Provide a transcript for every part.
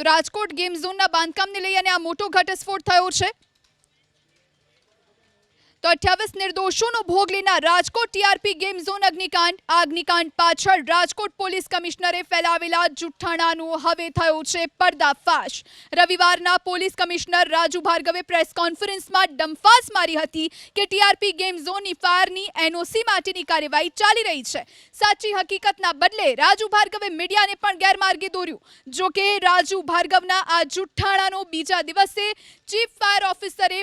તો રાજકોટ ગેમ ઝોનના બાંધકામને લઈ અને આ મોટો ઘટસ્ફોટ થયો છે. તો અઠ્યાવીસ નિર્દોષોનો ભોગ લેનાર રાજકોટ ટીઆરપી ગેમ ઝોન અગ્નિકાંડ. આ અગ્નિકાંડ પાછળ રાજકોટ પોલીસ કમિશનરે ફેલાવેલા જુઠ્ઠાણાનું હવે થયો છે પર્દાફાશ. રવિવારના પોલીસ કમિશનર રાજુ ભાર્ગવે પ્રેસ કોન્ફરન્સમાં ડમફાસ મારી હતી કે ટીઆરપી ગેમ ઝોનની ફાયરની એનઓસી માટેની કાર્યવાહી ચાલી રહી છે. સાચી હકીકતના બદલે રાજુ ભાર્ગવે મીડિયાને પણ ગેરમાર્ગે દોર્યું. જો કે રાજુ ભાર્ગવના આ જુઠ્ઠાણાનો બીજા દિવસે ચીફ ફાયર ઓફિસરે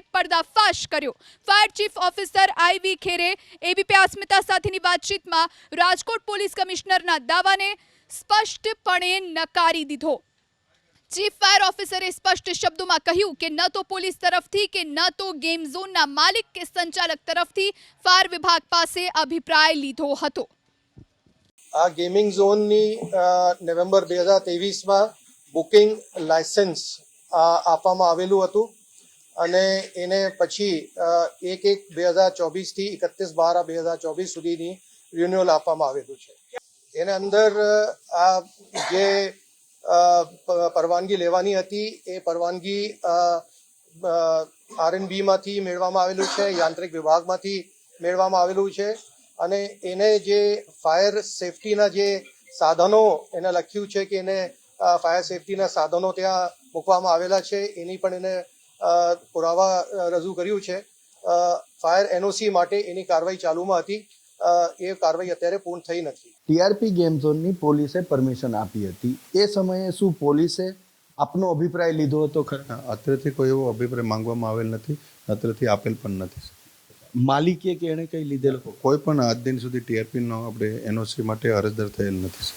પર્દાફાશ કર્યો. ફાયર ચીફ ઓફિસર આઈવી ખેરે એબીપી અસ્મિતા સાથેની વાતચીતમાં રાજકોટ પોલીસ કમિશનરના દાવાને સ્પષ્ટપણે નકારી દીધો. ચીફ ફાયર ઓફિસરે સ્પષ્ટ શબ્દોમાં કહ્યું કે ન તો પોલીસ તરફથી કે ન તો ગેમ ઝોનના માલિક કે સંચાલક તરફથી ફાયર વિભાગ પાસે અભિપ્રાય લીધો હતો. આ ગેમિંગ ઝોનની નવેમ્બર બે હજાર ત્રેવીસમાં બુકિંગ લાયસન્સ આપવામાં આવેલું હતું. અને એને પછી એક એક બે હજાર ચોવીસથી એકત્રીસ બાર બે હજાર ચોવીસ સુધીની રિન્યુઅલ આપવામાં આવેલું છે. એને અંદર આ જે પરવાનગી લેવાની હતી, એ પરવાનગી આરએનબીમાંથી મેળવવામાં આવેલું છે, યાંત્રિક વિભાગમાંથી મેળવવામાં આવેલું છે. અને એને જે ફાયર સેફટીના જે સાધનો, એને લખ્યું છે કે એને ફાયર સેફટીના સાધનો ત્યાં મૂકવામાં આવેલા છે. એની પણ એને પુરાવા રજૂ કર્યું છે. ફાયર એનઓસી માટે એની કાર્યવાહી ચાલુમાં હતી. એ કાર્યવાહી અત્યારે પૂર્ણ થઈ નથી. ટીઆરપી ગેમ ઝોનની પોલીસે પરમિશન આપી હતી. એ સમયે શું પોલીસે આપનો અભિપ્રાય લીધો હતો ખરા? અત્રેથી કોઈ એવો અભિપ્રાય માંગવામાં આવેલ નથી. અત્રેથી આપેલ પણ નથી. માલિકે કે એણે કઈ લીધેલો? કોઈ પણ આજ દિન સુધી ટીઆરપીનો આપણે એનઓસી માટે અરજદાર થયેલ નથી